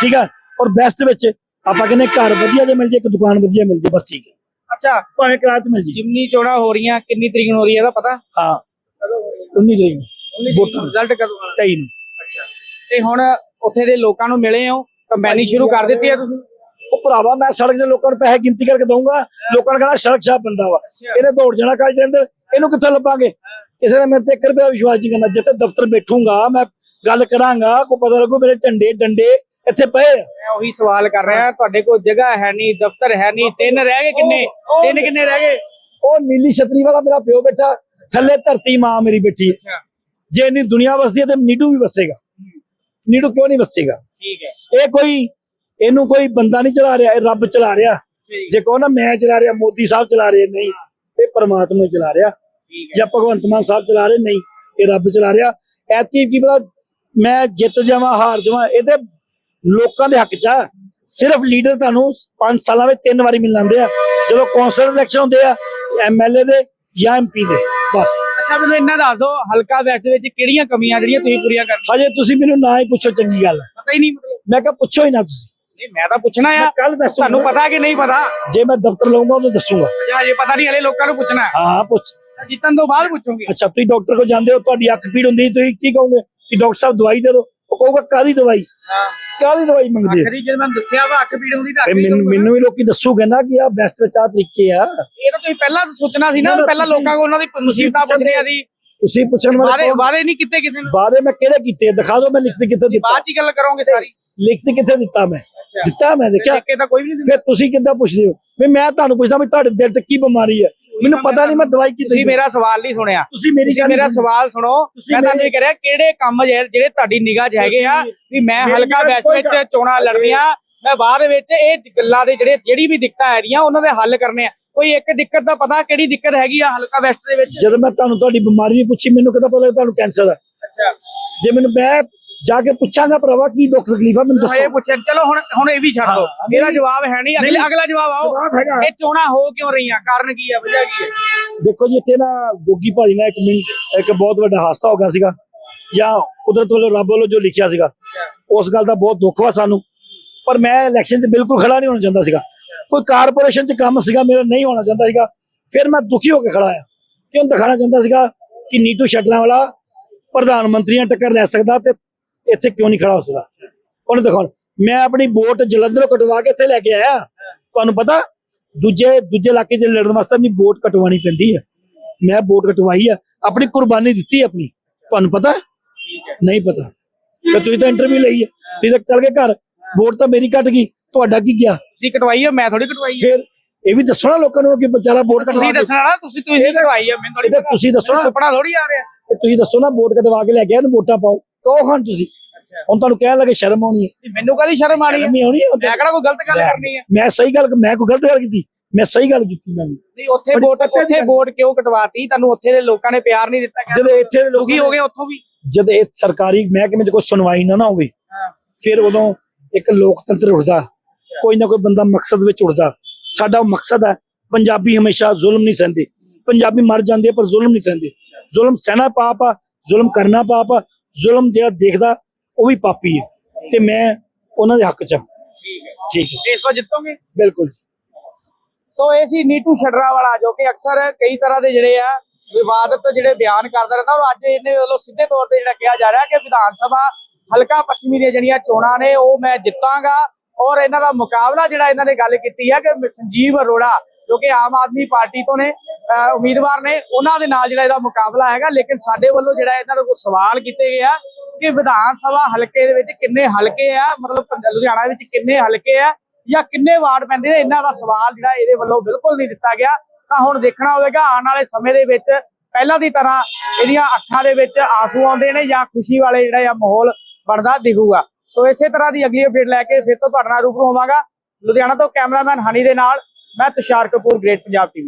ਠੀਕ ਆ ਔਰ ਬੈਸਟ ਵਿੱਚ ਆਪਾਂ ਕਹਿੰਦੇ ਘਰ ਵਧੀਆ ਜੇ ਮਿਲ ਜੇ ਇੱਕ ਦੁਕਾਨ ਵਧੀਆ ਮਿਲ ਜੇ ਬਸ ਠੀਕ ਹੈ। ਅੱਛਾ। ਭਾਵੇਂ ਕਿਰਾਏ ਤੇ ਮਿਲ ਜੇ। ਜਿਮਨੀ ਚੋਣਾ ਹੋ ਰਹੀਆਂ ਕਿੰਨੀ ਤਰੀਕ ਨੂੰ ਹੋ ਰਹੀ ਹੈ ਇਹਦਾ ਪਤਾ? ਹਾਂ। ਕਦੋਂ ਹੋ ਰਹੀ ਹੈ? 19 ਤਰੀਕ ਨੂੰ। ਵੋਟਾਂ ਰਿਜ਼ਲਟ ਕਦੋਂ ਆਉਣਾ? 23 ਨੂੰ। ਅੱਛਾ। ਤੇ ਹੁਣ ਉੱਥੇ ਦੇ ਲੋਕਾਂ ਨੂੰ ਮਿਲੇ ਹੋ? ਕੰਪੈਨੀ ਸ਼ੁਰੂ ਕਰ ਦਿੱਤੀ ਹੈ ਤੁਸੀਂ? ਉਹ ਭਰਾਵਾ ਮੈਂ ਸੜਕ 'ਤੇ ਲੋਕਾਂ ਨੂੰ ਪੈਸੇ ਗਿਣਤੀ ਕਰਕੇ ਦਊਂਗਾ। ਲੋਕਾਂ ਨੇ ਕਹਣਾ ਸੜਕ ਛਾਪ ਬੰਦਾ ਵਾ। ਇਹਨੇ ਦੌੜ ਜਾਣਾ ਕੱਲ ਦੇ ਅੰਦਰ। ਇਹਨੂੰ ਕਿੱਥੋਂ ਲੱਭਾਂਗੇ? ਕਿਸੇ ਨੇ ਮੇਰੇ ਤੇ 1 ਰੁਪਇਆ ਵਿਸ਼ਵਾਸ ਨਹੀਂ ਕਰਨਾ। ਜਿੱਥੇ ਦਫ਼ਤਰ ਬੈਠੂੰਗਾ ਮੈਂ ਗੱਲ ਕਰਾਂਗਾ ਕੋ ਪਤਾ ਲੱਗੂ ਮੇਰੇ ਝੰਡੇ ਡੰਡੇ ਇੱਥੇ ਪਏ ਆ। ਮੈਂ ਉਹੀ ਸਵਾਲ ਕਰ ਰਿਹਾ ਤੁਹਾਡੇ ਕੋਲ ਜਗ੍ਹਾ ਹੈ ਨਹੀਂ ਦਫ਼ਤਰ ਹੈ ਨਹੀਂ ਤਿੰਨ ਰਹਿ ਗਏ ਕਿੰਨੇ? ਤਿੰਨ ਕਿੰਨੇ ਰਹਿ ਗਏ? ਉਹ ਨੀਲੀ ਛਤਰੀ ਵਾਲਾ ਮੇਰਾ ਪਿਓ ਬੈਠਾ ਥੱਲੇ ਧਰਤੀ ਮਾਂ ਮੇਰੀ ਬੈਠੀ ਹੈ। ਅੱਛਾ। ਜੇ ਇੰਨੀ ਦੁਨੀਆ ਵਸਦੀ ਹੈ ਤੇ ਨੀਡੂ ਵੀ ਵਸੇਗਾ। ਨੀਡੂ ਕਿਉਂ ਨਹੀਂ ਵਸੇਗਾ? ਠੀਕ ਹੈ। ਇਹ ਕੋਈ ਇਹਨੂੰ ਕੋਈ ਬੰਦਾ ਨਹੀਂ ਚਲਾ ਰਿਹਾ ਇਹ ਰੱਬ ਚਲਾ ਰਿਹਾ। ਠੀਕ ਜੇ ਕਹੋ ਨਾ ਮੈਂ ਚਲਾ ਰਿਹਾ ਮੋਦੀ ਸਾਹਿਬ ਚਲਾ ਰਹੇ ਨਹੀਂ। ਇਹ ਪਰਮਾਤਮਾ ਹੀ ਚਲਾ ਰਿਹਾ। ਠੀਕ ਹੈ। ਜਾਂ ਭਗਵੰਤ ਮਾਨ ਸਾਹਿਬ ਚਲਾ ਰਹੇ ਨਹੀਂ। ਇਹ ਰੱਬ ਚਲਾ ਰਿਹਾ। ਐਤਕੀ ਕੀ ਪਤਾ ਮੈਂ ਜਿੱਤ ਜਾਵਾਂ ਹਾਰ ਜਾਵਾਂ ਇਹ ਤੇ ਲੋਕਾਂ ਦੇ ਹੱਕ 'ਚ ਆ। ਸਿਰਫ ਲੀਡਰ ਤੁਹਾਨੂੰ 5 ਸਾਲਾਂ ਵਿੱਚ ਤਿੰਨ ਵਾਰੀ ਮਿਲ ਲੈਂਦੇ ਆ। ਜਦੋਂ ਕੌਂਸਲ ਇਲੈਕਸ਼ਨ ਹੁੰਦੇ ਆ ਐਮਐਲਏ ਦੇ ਜਾਂ ਐਮਪੀ ਦੇ ਬਸ। ਅੱਛਾ ਮੈਨੂੰ ਇੰਨਾ ਦੱਸ ਦਿਓ ਹਲਕਾ ਵੈਸਟ ਵਿੱਚ ਕਿਹੜੀਆਂ ਕਮੀਆਂ ਜਿਹੜੀਆਂ ਤੁਸੀਂ ਪੂਰੀਆਂ ਕਰਨੀਆਂ ਹਜੇ ਤੁਸੀਂ ਮੈਨੂੰ ਨਾ ਹੀ ਪੁੱਛੋ ਚੰਗੀ ਗੱਲ ਹੈ। ਪਤਾ ਹੀ ਨਹੀਂ। ਮਤਲਬ ਮੈਂ ਕਿਹਾ ਪੁੱਛੋ ਹੀ ਨਾ ਤੁਸੀਂ। ਨਹੀਂ ਮੈਂ ਤਾਂ ਪੁੱਛਣਾ ਆ। ਕੱਲ ਦੱਸੋ ਤੁਹਾਨੂੰ ਪਤਾ ਕਿ ਨਹੀਂ ਪਤਾ? ਜੇ ਮੈਂ ਦਫ਼ਤਰ ਲਾਉਂਗਾ ਉਹ ਦੱਸੂਗਾ। ਜਾਂ ਇਹ ਪਤਾ ਨਹੀਂ ਹਲੇ ਲੋਕਾਂ ਨੂੰ ਪੁੱਛਣਾ। ਹੈ ਪੁੱਛ। ਜਿੱਤਣ ਤੋਂ ਬਾਅਦ ਪੁੱਛੋਗੇ। ਅੱਛਾ ਤੁਸੀਂ ਡਾਕਟਰ ਕੋਲ ਜਾਂਦੇ ਹੋ ਤੁਹਾਡੀ ਅੱਖ ਪੀੜ ਹੁੰਦੀ ਤੁਸੀਂ ਕੀ ਕਹੋਗੇ? ਕਿ ਡਾਕਟਰ ਸਾਹਿਬ ਦਵਾਈ ਦੇ ਦਿਓ। ਉਹ ਕਹੂਗਾ ਕਾਦੀ ਦਵਾਈ? ਹਾਂ। ਕਾਦੀ ਦਵਾਈ ਮੰਗਦੇ ਆਖਰੀ ਜਦ ਮੈਂ ਦੱਸਿਆ ਵਾ ਅੱਖ ਪੀੜ ਹੁੰਦੀ ਤਾਂ ਅੱਖ ਪੀੜ ਮੈਨੂੰ ਵੀ ਲੋਕੀ ਦੱਸੂਗੇ ਨਾ ਕਿ ਆ ਬੈਸਟ ਵਿੱਚ ਆ ਤਰੀਕੇ ਆ। ਇਹ ਤਾਂ ਤੁਸੀਂ ਪਹਿਲਾਂ ਸੋਚਣਾ ਸੀ ਨਾ ਪਹਿਲਾਂ ਲੋਕਾਂ ਕੋਲ ਉਹਨਾਂ ਦੀ ਮੁਸੀਬਤਾਂ ਪੁੱਛਣ ਪੁੱਛਣੀਆਂ ਸੀ ਤੁਸੀਂ ਪੁੱਛਣ ਵਾਲੇ? ਵਾਦੇ ਨਹੀਂ ਕਿਤੇ ਕਿਸੇ ਨੂੰ। ਵਾਅਦੇ ਮੈਂ ਕਿਹੜੇ ਕੀਤੇ ਦਿਖਾ ਦਿਓ ਮੈਂ ਲਿਖਤ ਕਿੱਥੇ ਦਿੱਤਾ। ਬਾਅਦ ਚ ਗੱਲ ਕਰੋਗੇ ਸਾਰੀ। ਲਿਖਤ ਕਿੱਥੇ ਦਿੱਤਾ ਮੈਂ? ਦਿੱਤਾ ਮੈਂ ਦੇਖਿਆ। ਕੇ ਫਿਰ ਤੁਸੀਂ ਕਿੱਦਾਂ ਪੁੱਛਦੇ ਹੋ? ਵੀ ਮੈਂ ਤੁਹਾਨੂੰ ਪੁੱਛਦਾ ਵੀ ਤੁਹਾਡੇ ਦਿਲ ਤੇ ਕੀ ਬਿਮਾਰੀ ਹੈ ਮੈਨੂੰ ਪਤਾ ਨਹੀਂ ਮੈਂ ਦਵਾਈ ਕੀ ਤੁਸੀਂ ਮੇਰਾ ਸਵਾਲ ਨਹੀਂ ਸੁਣਿਆ। ਤੁਸੀਂ ਮੇਰੀ ਮੇਰਾ। ਸਵਾਲ ਸੁਣੋ। ਮੈਂ ਤੁਹਾਨੂੰ ਇਹ ਕਹਿ ਰਿਹਾ ਕਿਹੜੇ ਕੰਮ ਜਿਹੜੇ ਤੁਹਾਡੀ ਨਿਗਾਹ 'ਚ ਹੈਗੇ ਆ ਵੀ ਮੈਂ ਹਲਕਾ ਵੈਸਟ ਵਿੱਚ ਚੋਣਾਂ ਲੜਨੀਆਂ ਮੈਂ ਬਾਅਦ ਵਿੱਚ ਇਹ ਗੱਲਾਂ ਦੇ ਜਿਹੜੇ ਜਿਹੜੀ ਵੀ ਦਿੱਕਤਾਂ ਆ ਰਹੀਆਂ ਉਹਨਾਂ ਦੇ ਹੱਲ ਕਰਨੇ ਆ। ਕੋਈ ਇੱਕ ਦਿੱਕਤ ਦਾ ਪਤਾ ਕਿਹੜੀ ਦਿੱਕਤ ਹੈਗੀ ਆ ਹਲਕਾ ਵੈਸਟ ਦੇ ਵਿੱਚ? ਜਦੋਂ ਮੈਂ ਤੁਹਾਨੂੰ ਤੁਹਾਡੀ ਬਿਮਾਰੀ ਪੁੱਛੀ ਮੈਨੂੰ ਕਿਦਾਂ ਪਤਾ ਤੁਹਾਨੂੰ ਕੈਂਸਰ ਹੈ ਅੱਛਾ। ਜੇ ਮੈਨੂੰ ਮੈਂ ਜਾ ਕੇ ਪੁੱਛਾਂਗਾ ਭਰਾਵਾ ਕੀ ਦੁੱਖ ਤਕਲੀਫ ਆ ਮੈਨੂੰ ਇਹ ਦੱਸੋ। ਪੁੱਛਿਆ ਚਲੋ ਹੁਣ ਹੁਣ ਇਹ ਵੀ ਛੱਡ ਇਹਦਾ ਨਹੀਂ- ਜਵਾਬ ਹੈ ਨਹੀਂ ਅਗਲਾ ਅਗਲਾ ਜਵਾਬ ਆਓ। ਇਹ ਚੋਣਾਂ ਹੋ ਕਿਉਂ ਰਹੀਆਂ? ਕਾਰਨ ਕੀ ਆ ਵਜ੍ਹਾ ਕੀ ਹੈ ਦੇਖੋ ਜੀ ਇੱਥੇ ਨਾ ਗੋਗੀ ਭਾਜੀ ਨਾਲ ਇੱਕ ਮਿੰਟ ਇੱਕ ਬਹੁਤ ਵੱਡਾ ਹਾਦਸਾ ਹੋ ਗਿਆ ਸੀਗਾ। ਜਾਂ ਕੁਦਰਤ ਵੱਲੋਂ ਰੱਬ ਵੱਲੋਂ ਜੋ ਲਿਖਿਆ ਸੀਗਾ ਉਸ ਗੱਲ ਦਾ ਬਹੁਤ ਦੁੱਖ ਵਾ ਸਾਨੂੰ। ਪਰ ਮੈਂ ਇਲੈਕਸ਼ਨ 'ਚ ਬਿਲਕੁਲ ਖੜਾ ਨਹੀਂ ਹੋਣਾ ਚਾਹੁੰਦਾ ਸੀਗਾ। ਕੋਈ ਕਾਰਪੋਰੇਸ਼ਨ 'ਚ ਕੰਮ ਸੀਗਾ ਮੇਰਾ ਨਹੀਂ ਹੋਣਾ ਚਾਹੁੰਦਾ ਸੀਗਾ। ਫਿਰ ਮੈਂ ਦੁਖੀ ਹੋ ਕੇ ਖੜਾ ਆ ਕਿਉਂ ਦਿਖਾਣਾ ਚਾਹੁੰਦਾ ਸੀਗਾ ਕਿ ਨੀਟੂ ਸ਼ਟਲਾਂ ਵਾਲਾ ਪ੍ਰਧਾਨ ਮੰਤਰੀਆਂ ਟੱਕਰ ਲੈ ਸਕਦਾ ਤੇ ਇੱਥੇ ਕਿਉਂ ਨਹੀਂ ਖੜਾ ਹੋ ਸਕਦਾ? ਉਹਨੇ ਦਿਖਾਉਣ ਮੈਂ ਆਪਣੀ ਵੋਟ ਜਲੰਧਰੋਂ ਕਟਵਾ ਕੇ ਇੱਥੇ ਲੈ ਕੇ ਆਇਆ। ਤੁਹਾਨੂੰ ਪਤਾ ਦੂਜੇ ਦੂਜੇ ਇਲਾਕੇ 'ਚ ਲੜਨ ਵਾਸਤੇ ਆਪਣੀ ਵੋਟ ਕਟਵਾਣੀ ਪੈਂਦੀ ਹੈ ਮੈਂ ਵੋਟ ਕਟਵਾਈ ਆ। ਆਪਣੀ ਕੁਰਬਾਨੀ ਦਿੱਤੀ ਆਪਣੀ। ਤੁਹਾਨੂੰ ਪਤਾ? ਹੈ? ਹੈ ਨਹੀਂ ਪਤਾ। ਤੇ ਤੁਸੀਂ ਤਾਂ ਇੰਟਰਵਿਊ ਲਈ ਹੈ ਤੁਸੀਂ ਤਾਂ ਚੱਲ ਕੇ ਘਰ। ਵੋਟ ਤਾਂ ਮੇਰੀ ਕੱਟ ਗਈ। ਤੁਹਾਡਾ ਕੀ ਗਿਆ? ਤੁਸੀਂ ਕਟਵਾਈ ਹੈ ਮੈਂ ਥੋੜੀ ਕਟਵਾਈ ਹੈ ਫਿਰ ਇਹ ਵੀ ਦੱਸੋ ਨਾ ਲੋਕਾਂ ਨੂੰ ਕਿ ਵਿਚਾਰਾ ਵੋਟ ਕਟਵਾ ਤੁਸੀਂ ਦੱਸਣਾ ਨਾ ਤੁਸੀਂ ਤੁਸੀਂ ਕਟਵਾਈ ਹੈ ਮੈਨੂੰ ਥੋੜੀ ਤੁਸੀਂ ਦੱਸੋ ਨਾ। ਸੁਪਨਾ ਥੋੜੀ ਆ ਰਿਹਾ। ਤੁਸੀਂ ਦੱਸੋ ਨਾ ਵੋਟ ਕਟਵਾ ਕੇ ਲੈ ਕੇ ਇਹਨੂੰ ਵੋਟਾਂ ਪਾਓ। ਕਹੋ ਖਾਨ ਤੁਸੀਂ। ਹੁਣ ਤੁਹਾਨੂੰ ਕਹਿਣ ਲੱਗੇ ਸ਼ਰਮ ਆਉਣੀ ਹੈ। ਮੈਨੂੰ ਕਾਹਦੀ ਸ਼ਰਮ ਆਣੀ ਹੈ? ਸ਼ਰਮ ਹੀ ਆਉਣੀ ਹੈ ਮੈਂ ਕਿਹੜਾ ਕੋਈ ਗਲਤ ਗੱਲ ਕਰਨੀ ਹੈ? ਮੈਂ ਸਹੀ ਗੱਲ ਮੈਂ ਕੋਈ ਗਲਤ ਗੱਲ ਕੀਤੀ? ਮੈਂ ਸਹੀ ਗੱਲ ਕੀਤੀ ਮੈਂ ਵੀ। ਨਹੀਂ ਉੱਥੇ ਵੋਟ ਉੱਥੇ। ਵੋਟ ਕਿਉਂ ਕਟਵਾਤੀ? ਤੁਹਾਨੂੰ ਉੱਥੇ ਦੇ ਲੋਕਾਂ ਨੇ ਪਿਆਰ ਨਹੀਂ ਦਿੱਤਾ ਜਦੋਂ ਇੱਥੇ ਦੇ ਲੋਕ ਹੋ ਗਏ ਉੱਥੋਂ ਵੀ। ਜਦ ਇਹ ਸਰਕਾਰੀ ਮਹਿਕਮੇ 'ਚ ਕੋਈ ਸੁਣਵਾਈ ਨਾ ਨਾ ਹੋਵੇ ਫਿਰ ਉਦੋਂ ਇੱਕ ਲੋਕਤੰਤਰ ਉੱਠਦਾ। ਕੋਈ ਨਾ ਕੋਈ ਬੰਦਾ ਮਕਸਦ ਵਿੱਚ ਉੱਠਦਾ। ਸਾਡਾ ਮਕਸਦ ਹੈ ਪੰਜਾਬੀ ਹਮੇਸ਼ਾ ਜ਼ੁਲਮ ਨਹੀਂ ਸਹਿੰਦੇ। ਪੰਜਾਬੀ ਮਰ ਜਾਂਦੇ ਪਰ ਜ਼ੁਲਮ ਨਹੀਂ ਸਹਿੰਦੇ। ਜ਼ੁਲਮ ਸਹਿਣਾ ਪਾਪ ਆ ਜ਼ੁਲਮ ਕਰਨਾ ਪਾਪ ਆ ਜ਼ੁਲਮ ਜਿਹੜਾ ਦੇਖਦਾ ਉਹ ਵੀ ਪਾਪੀ ਹੈ ਤੇ ਮੈਂ ਉਹਨਾਂ ਦੇ ਹੱਕ 'ਚ ਹਾਂ। ਠੀਕ ਹੈ। ਇਸ ਵਾਰ ਜਿੱਤੋਗੇ? ਬਿਲਕੁਲ ਜੀ। ਸੋ ਇਹ ਸੀ ਨੀਟੂ ਛੜਰਾ ਵਾਲਾ ਜੋ ਕਿ ਅਕਸਰ ਕਈ ਤਰ੍ਹਾਂ ਦੇ ਜਿਹੜੇ ਆ ਵਿਵਾਦਤ ਜਿਹੜੇ ਬਿਆਨ ਕਰਦਾ ਰਹਿੰਦਾ ਔਰ ਅੱਜ ਇਹਨੇ ਵੱਲੋਂ ਸਿੱਧੇ ਤੌਰ ਤੇ ਜਿਹੜਾ ਕਿਹਾ ਜਾ ਰਿਹਾ ਕਿ ਵਿਧਾਨ ਸਭਾ ਹਲਕਾ ਪੱਛਮੀ ਦੀਆਂ ਜਿਹੜੀਆਂ ਚੋਣਾਂ ਨੇ ਉਹ ਮੈਂ ਜਿੱਤਾਂਗਾ ਔਰ ਇਹਨਾਂ ਦਾ ਮੁਕਾਬਲਾ ਜਿਹੜਾ ਇਹਨਾਂ ਨੇ ਗੱਲ ਕੀਤੀ ਹੈ ਕਿ ਸੰਜੀਵ ਅਰੋੜਾ ਜੋ ਕਿ ਆਮ ਆਦਮੀ ਪਾਰਟੀ ਤੋਂ ਨੇ ਉਮੀਦਵਾਰ ਨੇ ਉਹਨਾਂ ਦੇ ਨਾਲ ਜਿਹੜਾ ਇਹਦਾ ਮੁਕਾਬਲਾ ਹੈਗਾ ਲੇਕਿਨ ਸਾਡੇ ਵੱਲੋਂ ਜਿਹੜਾ ਇਹਨਾਂ ਦੇ ਕੋਲ ਸਵਾਲ ਕੀਤੇ ਗਏ ਆ ਕਿ ਵਿਧਾਨ ਸਭਾ ਹਲਕੇ ਦੇ ਵਿੱਚ ਕਿੰਨੇ ਹਲਕੇ ਆ, ਮਤਲਬ ਲੁਧਿਆਣਾ ਵਿੱਚ ਕਿੰਨੇ ਹਲਕੇ ਆ ਜਾਂ ਕਿੰਨੇ ਵਾਰਡ ਪੈਂਦੇ ਨੇ, ਇਹਨਾਂ ਦਾ ਸਵਾਲ ਜਿਹੜਾ ਇਹਦੇ ਵੱਲੋਂ ਬਿਲਕੁਲ ਨਹੀਂ ਦਿੱਤਾ ਗਿਆ। ਤਾਂ ਹੁਣ ਦੇਖਣਾ ਹੋਵੇਗਾ, ਆਉਣ ਵਾਲੇ ਸਮੇਂ ਦੇ ਵਿੱਚ ਪਹਿਲਾਂ ਦੀ ਤਰ੍ਹਾਂ ਇਹਦੀਆਂ ਅੱਖਾਂ ਦੇ ਵਿੱਚ ਆਂਸੂ ਆਉਂਦੇ ਨੇ ਜਾਂ ਖੁਸ਼ੀ ਵਾਲੇ ਜਿਹੜਾ ਆ ਮਾਹੌਲ ਬਣਦਾ ਦਿਖੂਗਾ। ਸੋ ਇਸੇ ਤਰ੍ਹਾਂ ਦੀ ਅਗਲੀ ਅਪਡੇਟ ਲੈ ਕੇ ਫਿਰ ਤੋਂ ਤੁਹਾਡੇ ਨਾਲ ਰੂਬਰੂ ਹੋਵਾਂਗਾ। ਲੁਧਿਆਣਾ ਤੋਂ ਕੈਮਰਾਮੈਨ ਹਨੀ ਦੇ ਨਾਲ, ਮੈਂ ਤੁਸ਼ਾਰ ਕਪੂਰ, ਗ੍ਰੇਟ ਪੰਜਾਬ ਟੀਵੀ।